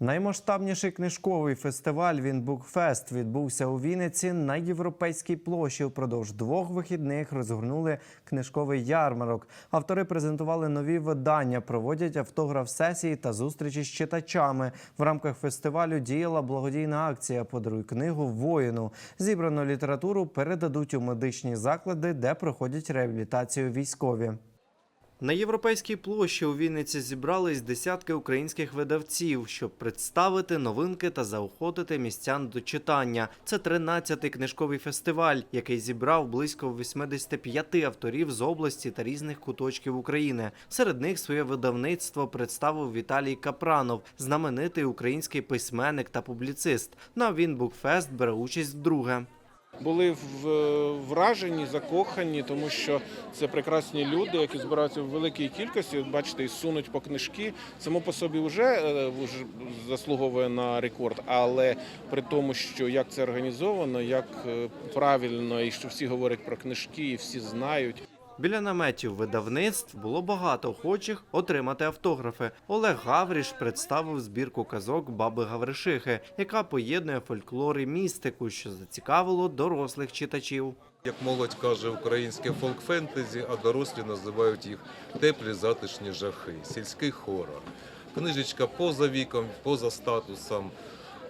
Наймасштабніший книжковий фестиваль Вінбукфест відбувся у Вінниці на європейській площі. Впродовж двох вихідних розгорнули книжковий ярмарок. Автори презентували нові видання, проводять автограф-сесії та зустрічі з читачами. В рамках фестивалю діяла благодійна акція Подаруй книгу воїну. Зібрану літературу передадуть у медичні заклади, де проходять реабілітацію військові. На європейській площі у Вінниці зібрались десятки українських видавців, щоб представити новинки та заохотити містян до читання. Це 13-й книжковий фестиваль, який зібрав близько 85 авторів з області та різних куточків України. Серед них своє видавництво представив Віталій Капранов, знаменитий український письменник та публіцист. На Вінбукфест бере участь вдруге. Були вражені, закохані, тому що це прекрасні люди, які збираються в великій кількості. Бачите, і сунуть по книжки. Само по собі вже, е, заслуговує на рекорд, але при тому, що як це організовано, як е, правильно, і що всі говорять про книжки, і всі знають. Біля наметів видавництв було багато охочих отримати автографи. Олег Гавріш представив збірку казок баби Гавришихи, яка поєднує фольклор і містику, що зацікавило дорослих читачів. Як молодь каже, українське фолк-фентезі, а дорослі називають їх теплі затишні жахи, сільський хорор. Книжечка поза віком, поза статусом,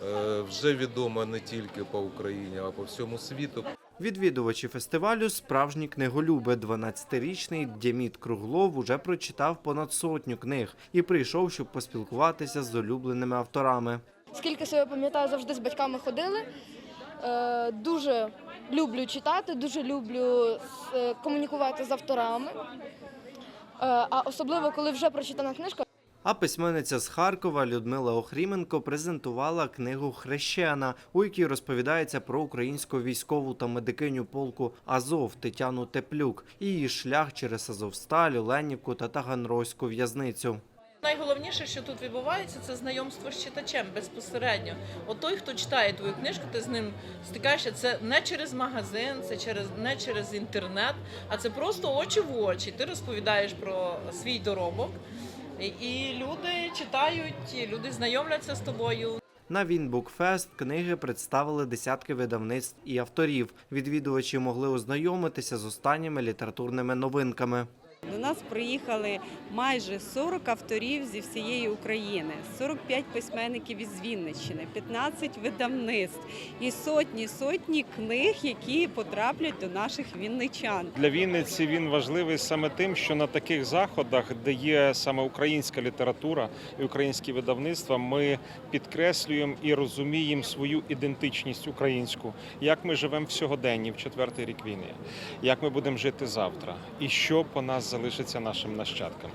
е, вже відома не тільки по Україні, а по всьому світу. Відвідувачі фестивалю справжні книголюби. 12-річний Дєміт Круглов уже прочитав понад сотню книг і прийшов, щоб поспілкуватися з улюбленими авторами. Скільки себе пам'ятаю, завжди з батьками ходили. Е, Дуже люблю читати, дуже люблю е, комунікувати з авторами. Е, А особливо, коли вже прочитана книжка, А письменниця з Харкова Людмила Охріменко презентувала книгу Хрещена, у якій розповідається про українську військову та медикиню полку Азов Тетяну Теплюк і її шлях через Азовсталь, Оленівку та Таганрозьку в'язницю. Найголовніше, що тут відбувається, це знайомство з читачем безпосередньо. От той, хто читає твою книжку, ти з ним стикаєшся. Це не через магазин, це через не через інтернет, а це просто очі в очі. Ти розповідаєш про свій доробок, і- і люди читають, люди знайомляться з тобою. На Вінбукфест книги представили десятки видавництв і авторів. Відвідувачі могли ознайомитися з останніми літературними новинками. До нас приїхали майже 40 авторів зі всієї України, 45 письменників із Вінниччини, 15 видавництв і сотні сотні книг, які потраплять до наших вінничан. Для Вінниці він важливий саме тим, що на таких заходах, де є саме українська література і українські видавництва, ми підкреслюємо і розуміємо свою ідентичність українську, як ми живемо в сьогоденні, в четвертий рік війни, як ми будемо жити завтра, і що по нас залишиться нашим нащадкам.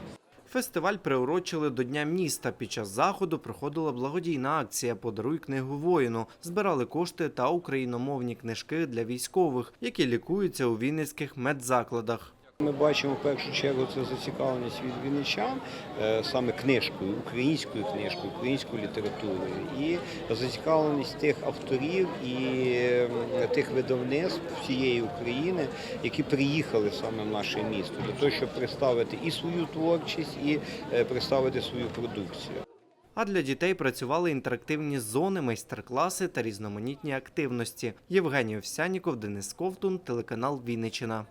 Фестиваль приурочили до Дня міста. Під час заходу проходила благодійна акція Подаруй книгу воїну. Збирали кошти та україномовні книжки для військових, які лікуються у вінницьких медзакладах. Ми бачимо в першу чергу це зацікавленість від вінничан е, саме книжкою, українською книжкою, українською літературою, і зацікавленість тих авторів і тих видавництв всієї України, які приїхали саме в наше місто для того, щоб представити і свою творчість, і е, представити свою продукцію. А для дітей працювали інтерактивні зони, майстер-класи та різноманітні активності. Євгеній Овсяніков, Денис Ковтун, телеканал Вінниччина.